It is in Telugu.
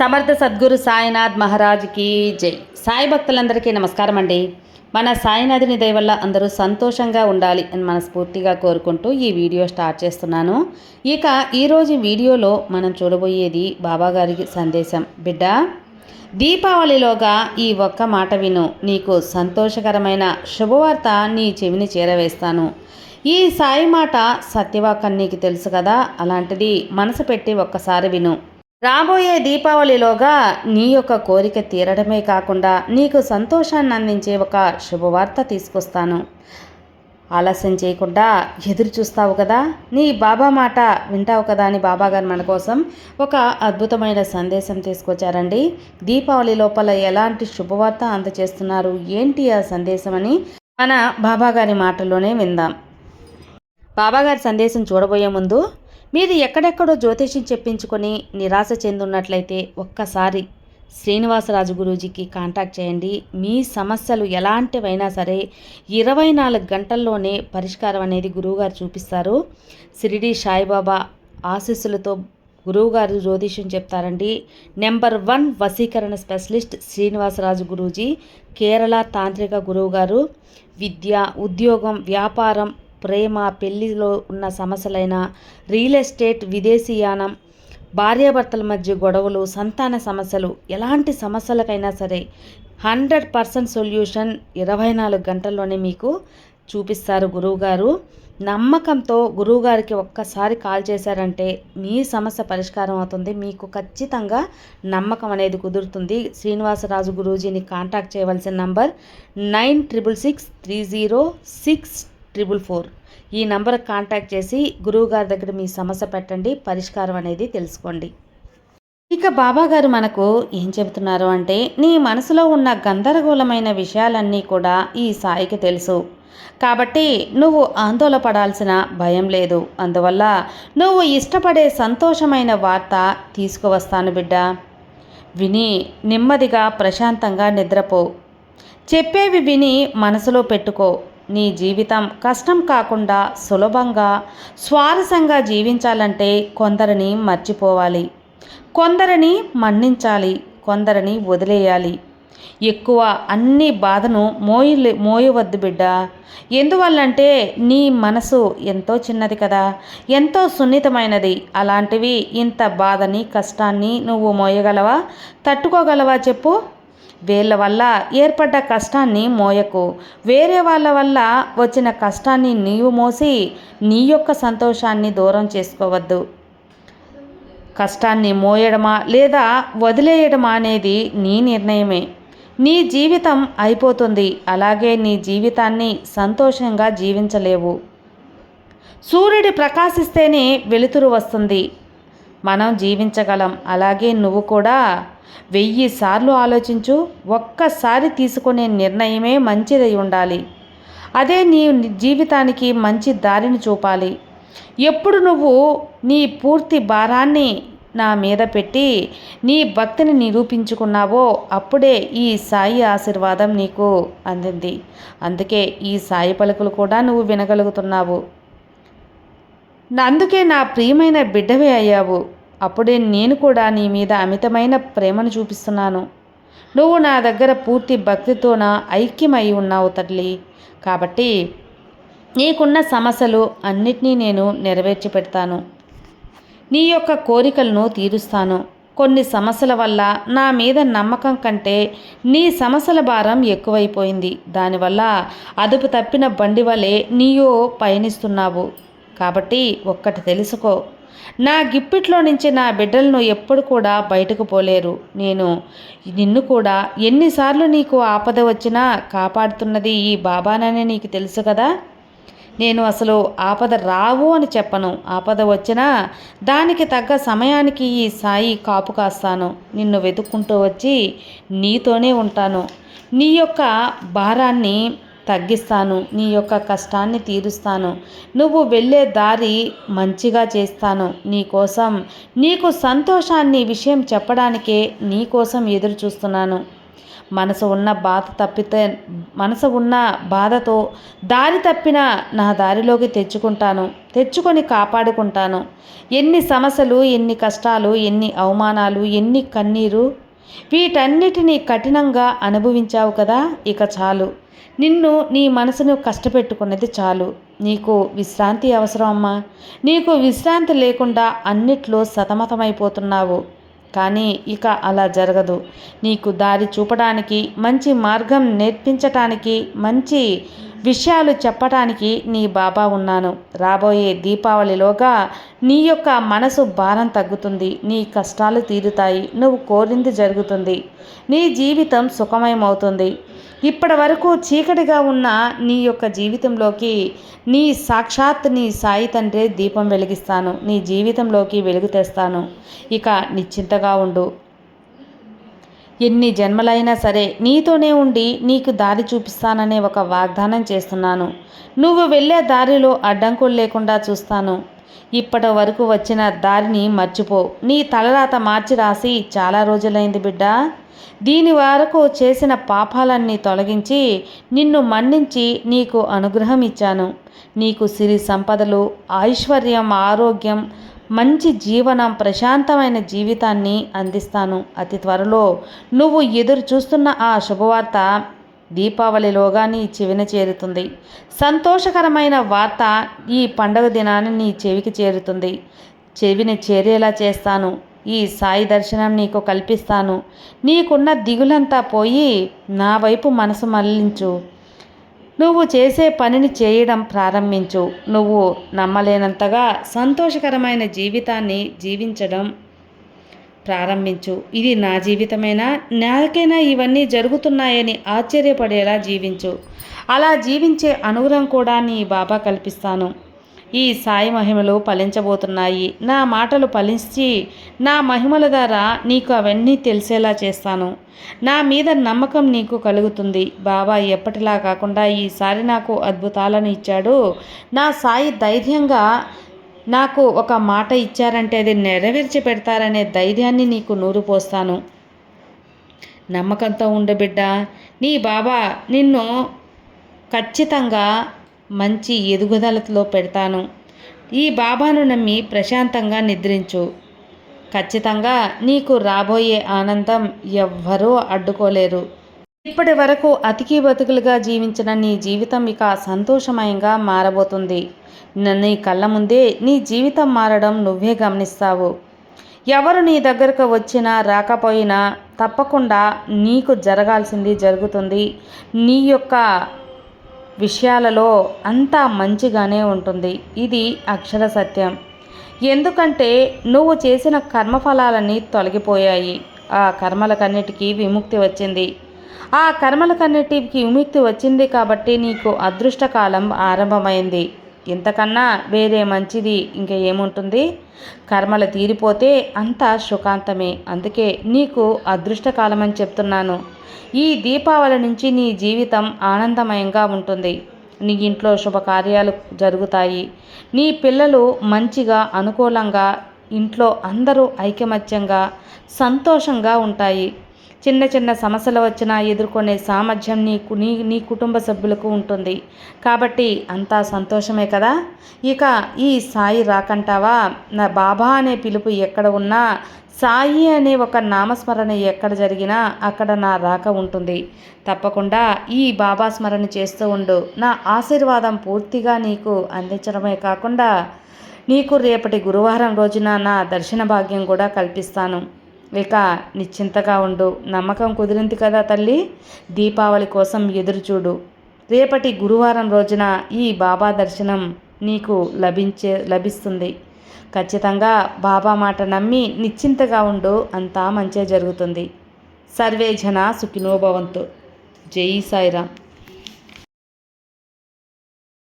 సమర్థ సద్గురు సాయినాథ్ మహారాజ్కి జై. సాయి భక్తులందరికీ నమస్కారం అండి. మన సాయినాథుని దయ వల్ల అందరూ సంతోషంగా ఉండాలి అని మనస్ఫూర్తిగా కోరుకుంటూ ఈ వీడియో స్టార్ట్ చేస్తున్నాను. ఇక ఈరోజు వీడియోలో మనం చూడబోయేది బాబాగారికి సందేశం. బిడ్డ దీపావళిలోగా ఈ ఒక్క మాట విను. నీకు సంతోషకరమైన శుభవార్త నీ చెవిని చేరవేస్తాను. ఈ సాయి మాట సత్యవాకం నీకు తెలుసు కదా. అలాంటిది మనసు పెట్టి ఒక్కసారి విను. రాబోయే దీపావళిలోగా నీ యొక్క కోరిక తీరడమే కాకుండా నీకు సంతోషాన్ని అందించే ఒక శుభవార్త తీసుకొస్తాను. ఆలస్యం చేయకుండా ఎదురు చూస్తావు కదా? నీ బాబా మాట వింటావు కదా అని బాబాగారు మన కోసం ఒక అద్భుతమైన సందేశం తీసుకొచ్చారండి. దీపావళి లోపల ఎలాంటి శుభవార్త అందచేస్తున్నారు? ఏంటి ఆ సందేశం అని మన బాబాగారి మాటల్లోనే విందాం. బాబాగారి సందేశం చూడబోయే ముందు మీరు ఎక్కడెక్కడో జ్యోతిష్యం చెప్పించుకొని నిరాశ చెందున్నట్లయితే ఒక్కసారి శ్రీనివాసరాజు గురూజీకి కాంటాక్ట్ చేయండి. మీ సమస్యలు ఎలాంటివైనా సరే ఇరవై నాలుగు గంటల్లోనే పరిష్కారం అనేది గురువుగారు చూపిస్తారు. షిరిడి సాయిబాబా ఆశీస్సులతో గురువుగారు జ్యోతిష్యం చెప్తారండి. నెంబర్ వన్ వసీకరణ స్పెషలిస్ట్ శ్రీనివాసరాజు గురూజీ కేరళ తాంత్రిక గురువుగారు. విద్య ఉద్యోగం వ్యాపారం ప్రేమ పెళ్ళిలో ఉన్న సమస్యలైన రియల్ ఎస్టేట్ విదేశీయానం భార్యాభర్తల మధ్య గొడవలు సంతాన సమస్యలు ఎలాంటి సమస్యలకైనా సరే హండ్రెడ్ పర్సెంట్ సొల్యూషన్ ఇరవై నాలుగు గంటల్లోనే మీకు చూపిస్తారు గురువుగారు. నమ్మకంతో గురువుగారికి ఒక్కసారి కాల్ చేశారంటే మీ సమస్య పరిష్కారం అవుతుంది. మీకు ఖచ్చితంగా నమ్మకం అనేది కుదురుతుంది. శ్రీనివాసరాజు గురూజీని కాంటాక్ట్ చేయవలసిన number nine triple six three zero six triple four ఈ నంబర్ కాంటాక్ట్ చేసి గురువుగారి దగ్గర మీ సమస్య పెట్టండి పరిష్కారం అనేది తెలుసుకోండి. ఇక బాబా గారు మనకు ఏం చెబుతున్నారు అంటే నీ మనసులో ఉన్న గందరగోళమైన విషయాలన్నీ కూడా ఈ సాయికి తెలుసు. కాబట్టి నువ్వు ఆందోళపడాల్సిన భయం లేదు. అందువల్ల నువ్వు ఇష్టపడే సంతోషమైన వార్త తీసుకువస్తాను బిడ్డ. విని నెమ్మదిగా ప్రశాంతంగా నిద్రపో. చెప్పేవి విని మనసులో పెట్టుకో. నీ జీవితం కష్టం కాకుండా సులభంగా స్వారసంగా జీవించాలంటే కొందరిని మర్చిపోవాలి. కొందరిని మన్నించాలి. కొందరిని వదిలేయాలి. ఎక్కువ అన్ని బాధను మోయలే మోయవద్దు బిడ్డ. ఎందువల్లంటే నీ మనసు ఎంతో చిన్నది కదా. ఎంతో సున్నితమైనది. అలాంటివి ఇంత బాధని కష్టాన్ని నువ్వు మోయగలవా? తట్టుకోగలవా చెప్పు. వీళ్ళ వల్ల ఏర్పడ్డ కష్టాన్ని మోయకు. వేరే వాళ్ళ వల్ల వచ్చిన కష్టాన్ని నీవు మోసి నీ యొక్క సంతోషాన్ని దూరం చేసుకోవద్దు. కష్టాన్ని మోయడమా లేదా వదిలేయడమా అనేది నీ నిర్ణయమే. నీ జీవితం అయిపోతుంది. అలాగే నీ జీవితాన్ని సంతోషంగా జీవించలేవు. సూర్యుడు ప్రకాశిస్తేనే వెలుతురు వస్తుంది. మనం జీవించగలం. అలాగే నువ్వు కూడా వెయ్యి సార్లు ఆలోచించు. ఒక్కసారి తీసుకునే నిర్ణయమే మంచిదై ఉండాలి. అదే నీ జీవితానికి మంచి దారిని చూపాలి. ఎప్పుడు నువ్వు నీ పూర్తి భారాన్ని నా మీద పెట్టి నీ భక్తిని నిరూపించుకున్నావో అప్పుడే ఈ సాయి ఆశీర్వాదం నీకు అందింది. అందుకే ఈ సాయి పలుకులు కూడా నువ్వు వినగలుగుతున్నావు. అందుకే నా ప్రియమైన బిడ్డవే అయ్యావు. అప్పుడే నేను కూడా నీ మీద అమితమైన ప్రేమను చూపిస్తున్నాను. నువ్వు నా దగ్గర పూర్తి భక్తితో నా ఐక్యమై ఉన్నావు తల్లి. కాబట్టి నీకున్న సమస్యలు అన్నిటినీ నేను నెరవేర్చి పెడతాను. నీ యొక్క కోరికలను తీరుస్తాను. కొన్ని సమస్యల వల్ల నా మీద నమ్మకం కంటే నీ సమస్యల భారం ఎక్కువైపోయింది. దానివల్ల అదుపు తప్పిన బండి వలె నీయో పయనిస్తున్నావు. కాబట్టి ఒక్కటి తెలుసుకో. నా గిప్పిట్లో నుంచి నా బిడ్డలను ఎప్పుడు కూడా బయటకు పోలేరు. నేను నిన్ను కూడా ఎన్నిసార్లు నీకు ఆపద వచ్చినా కాపాడుతున్నది ఈ బాబానని నీకు తెలుసు కదా? నేను అసలు ఆపద రావు అని చెప్పను. ఆపద వచ్చినా దానికి తగ్గ సమయానికి ఈ సాయి కాపు కాస్తాను. నిన్ను వెతుక్కుంటూ వచ్చి నీతోనే ఉంటాను. నీ యొక్క భారాన్ని తగ్గిస్తాను నీ యొక్క కష్టాన్ని తీరుస్తాను. నువ్వు వెళ్ళే దారి మంచిగా చేస్తాను. నీ కోసం నీకు సంతోషాన్ని విషయం చెప్పడానికే నీకోసం ఎదురు చూస్తున్నాను. మనసు ఉన్న బాధ తప్పితే మనసు ఉన్న బాధతో దారి తప్పిన నా దారిలోకి తెచ్చుకుంటాను తెచ్చుకొని కాపాడుకుంటాను. ఎన్ని సమస్యలు ఎన్ని కష్టాలు ఎన్ని అవమానాలు ఎన్ని కన్నీరు వీటన్నిటినీ కఠినంగా అనుభవించావు కదా ఇక చాలు. నిన్ను నీ మనసును కష్టపెట్టుకున్నది చాలు. నీకు విశ్రాంతి అవసరం అమ్మా. నీకు విశ్రాంతి లేకుండా అన్నిట్లో సతమతమైపోతున్నావు. కానీ ఇక అలా జరగదు. నీకు దారి చూపడానికి మంచి మార్గం నేర్పించటానికి మంచి విషయాలు చెప్పటానికి నీ బాబా ఉన్నాను. రాబోయే దీపావళిలోగా నీ యొక్క మనసు భారం తగ్గుతుంది. నీ కష్టాలు తీరుతాయి. నువ్వు కోరింది జరుగుతుంది. నీ జీవితం సుఖమయమవుతుంది. ఇప్పటి వరకు చీకటిగా ఉన్న నీ యొక్క జీవితంలోకి నీ సాక్షాత్ నీ సాయి తండ్రి దీపం వెలిగిస్తాను. నీ జీవితంలోకి వెలుగు తెస్తాను. ఇక నిశ్చింతగా ఉండు. ఎన్ని జన్మలైనా సరే నీతోనే ఉండి నీకు దారి చూపిస్తాననే ఒక వాగ్దానం చేస్తున్నాను. నువ్వు వెళ్ళే దారిలో అడ్డంకులు లేకుండా చూస్తాను. ఇప్పటి వరకు వచ్చిన దారిని మర్చిపో. నీ తలరాత మార్చి రాసి చాలా రోజులైంది బిడ్డ. దీని వరకు చేసిన పాపాలన్నీ తొలగించి నిన్ను మన్నించి నీకు అనుగ్రహం ఇచ్చాను. నీకు సిరి సంపదలు ఐశ్వర్యం ఆరోగ్యం మంచి జీవనం ప్రశాంతమైన జీవితాన్ని అందిస్తాను. అతి త్వరలో నువ్వు ఎదురు చూస్తున్న ఆ శుభవార్త దీపావళిలోగా నీ చెవిన చేరుతుంది సంతోషకరమైన వార్త ఈ పండగ దినాన్ని నీ చెవికి చేరుతుంది. చెవిని చేరేలా చేస్తాను. ఈ సాయి దర్శనం నీకు కల్పిస్తాను. నీకున్న దిగులంతా పోయి నా వైపు మనసు మళ్ళించు నువ్వు చేసే పనిని చేయడం ప్రారంభించు. నువ్వు నమ్మలేనంతగా సంతోషకరమైన జీవితాన్ని జీవించడం ప్రారంభించు. ఇది నా జీవితమైనా? నాకైనా ఇవన్నీ జరుగుతున్నాయని ఆశ్చర్యపడేలా జీవించు. అలా జీవించే అనుగ్రహం కూడా నీ బాబా కల్పిస్తాను. ఈ సాయి మహిమలు ఫలించబోతున్నాయి. నా మాటలు ఫలించి నా మహిమల ద్వారా నీకు అవన్నీ తెలిసేలా చేస్తాను. నా మీద నమ్మకం నీకు కలుగుతుంది. బాబా ఎప్పటిలా కాకుండా ఈసారి నాకు అద్భుతాలను ఇచ్చాడు. నా సాయి ధైర్యంగా నాకు ఒక మాట ఇచ్చారంటే అది నెరవేర్చి పెడతారనే ధైర్యాన్ని నీకు నూరు పోస్తాను. నమ్మకంతో ఉండబిడ్డ నీ బాబా నిన్ను ఖచ్చితంగా మంచి ఎదుగుదలతో పెడతాను. ఈ బాబాను నమ్మి ప్రశాంతంగా నిద్రించు. ఖచ్చితంగా నీకు రాబోయే ఆనందం ఎవ్వరూ అడ్డుకోలేరు. ఇప్పటి వరకు అతికి బతుకులుగా జీవించిన నీ జీవితం ఇక సంతోషమయంగా మారబోతుంది. నీ కళ్ళ ముందే నీ జీవితం మారడం నువ్వే గమనిస్తావు. ఎవరు నీ దగ్గరకు వచ్చినా రాకపోయినా తప్పకుండా నీకు జరగాల్సింది జరుగుతుంది. నీ యొక్క విషయాలలో అంతా మంచిగానే ఉంటుంది. ఇది అక్షర సత్యం. ఎందుకంటే నువ్వు చేసిన కర్మఫలాలన్నీ తొలగిపోయాయి. ఆ కర్మలకన్నిటికీ విముక్తి వచ్చింది. ఆ కర్మలకన్నిటికి విముక్తి వచ్చింది కాబట్టి నీకు అదృష్టకాలం ఆరంభమైంది. ఇంతకన్నా వేరే మంచిది ఇంకా ఏముంటుంది? కర్మలు తీరిపోతే అంతా సుఖాంతమే. అందుకే నీకు అదృష్టకాలం అని చెప్తున్నాను. ఈ దీపావళి నుంచి నీ జీవితం ఆనందమయంగా ఉంటుంది. నీ ఇంట్లో శుభకార్యాలు జరుగుతాయి. నీ పిల్లలు మంచిగా అనుకూలంగా ఇంట్లో అందరూ ఐకమత్యంగా సంతోషంగా ఉంటాయి. చిన్న చిన్న సమస్యలు వచ్చినా ఎదుర్కొనే సామర్థ్యం నీకు నీ నీ కుటుంబ సభ్యులకు ఉంటుంది. కాబట్టి అంతా సంతోషమే కదా? ఇక ఈ సాయి రాకంటావా? నా బాబా అనే పిలుపు ఎక్కడ ఉన్నా సాయి అనే ఒక నామస్మరణ ఎక్కడ జరిగినా అక్కడ నా రాక ఉంటుంది. తప్పకుండా ఈ బాబా స్మరణ చేస్తూ ఉండు. నా ఆశీర్వాదం పూర్తిగా నీకు అందించడమే కాకుండా నీకు రేపటి గురువారం రోజున నా దర్శన భాగ్యం కూడా కల్పిస్తాను. ఇక నిశ్చింతగా ఉండు. నమ్మకం కుదిరింది కదా తల్లి? దీపావళి కోసం ఎదురుచూడు రేపటి గురువారం రోజున ఈ బాబా దర్శనం నీకు లభించే లభిస్తుంది. ఖచ్చితంగా బాబా మాట నమ్మి నిశ్చింతగా ఉండు. అంతా మంచే జరుగుతుంది. సర్వే జన సుఖినోభవంతు జై సాయిరామ్.